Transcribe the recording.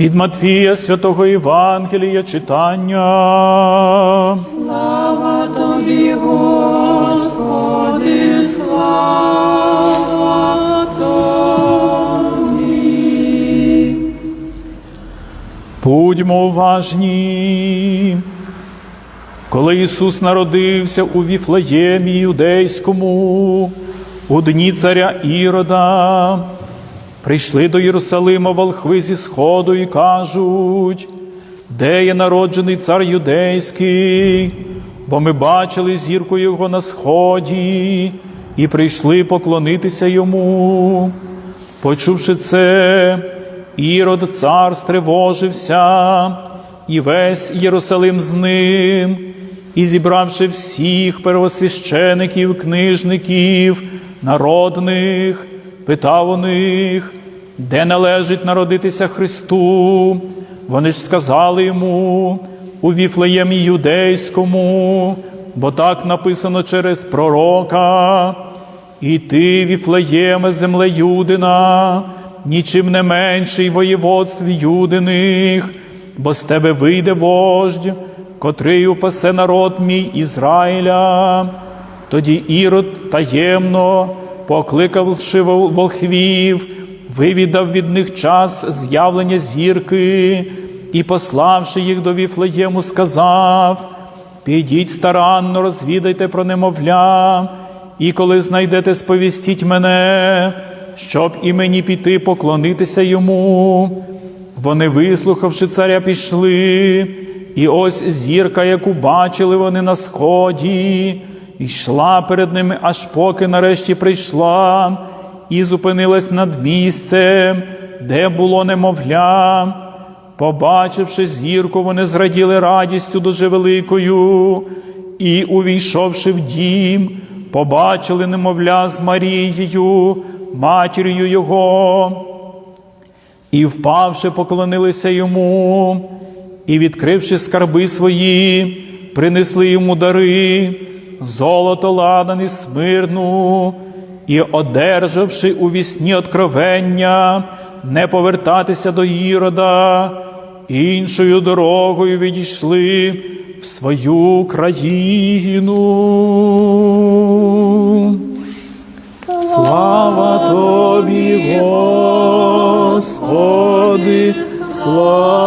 Від Матвія святого Євангелія читання. Слава тобі, Господи, слава тобі. Будьмо уважні. Коли Ісус народився у Віфлеємі Юдейському, у дні царя Ірода, прийшли до Єрусалима волхви зі сходу і кажуть, де є народжений цар юдейський, бо ми бачили зірку його на сході і прийшли поклонитися йому. Почувши це, Ірод цар стривожився, і весь Єрусалим з ним, і зібравши всіх первосвящеників, книжників, народних, питав у них, де належить народитися Христу. Вони ж сказали йому у Віфлеємі Юдейському, бо так написано через пророка. І ти, Віфлеєме, земле Юдина, нічим не менший воєводств Юдиних, бо з тебе вийде вождь, котрий упасе народ мій Ізраїля. Тоді Ірод таємно, покликавши вол- волхвів, вивідав від них час з'явлення зірки і, пославши їх до Віфлеєму, сказав: Підіть старанно, розвідайте про немовля, і коли знайдете, сповістіть мене, щоб і мені піти поклонитися йому. Вони, вислухавши царя, пішли, і ось зірка, яку бачили вони на сході, йшла перед ними, аж поки нарешті прийшла, і зупинилась над місцем, де було немовля. Побачивши зірку, вони зраділи радістю дуже великою, і, увійшовши в дім, побачили немовля з Марією, матір'ю його, і, впавши, поклонилися йому, і, відкривши скарби свої, принесли йому дари, золото, ладан і смирну, і, одержавши у вісні откровення, не повертатися до Ірода, іншою дорогою відійшли в свою країну. Слава тобі, Господи, слава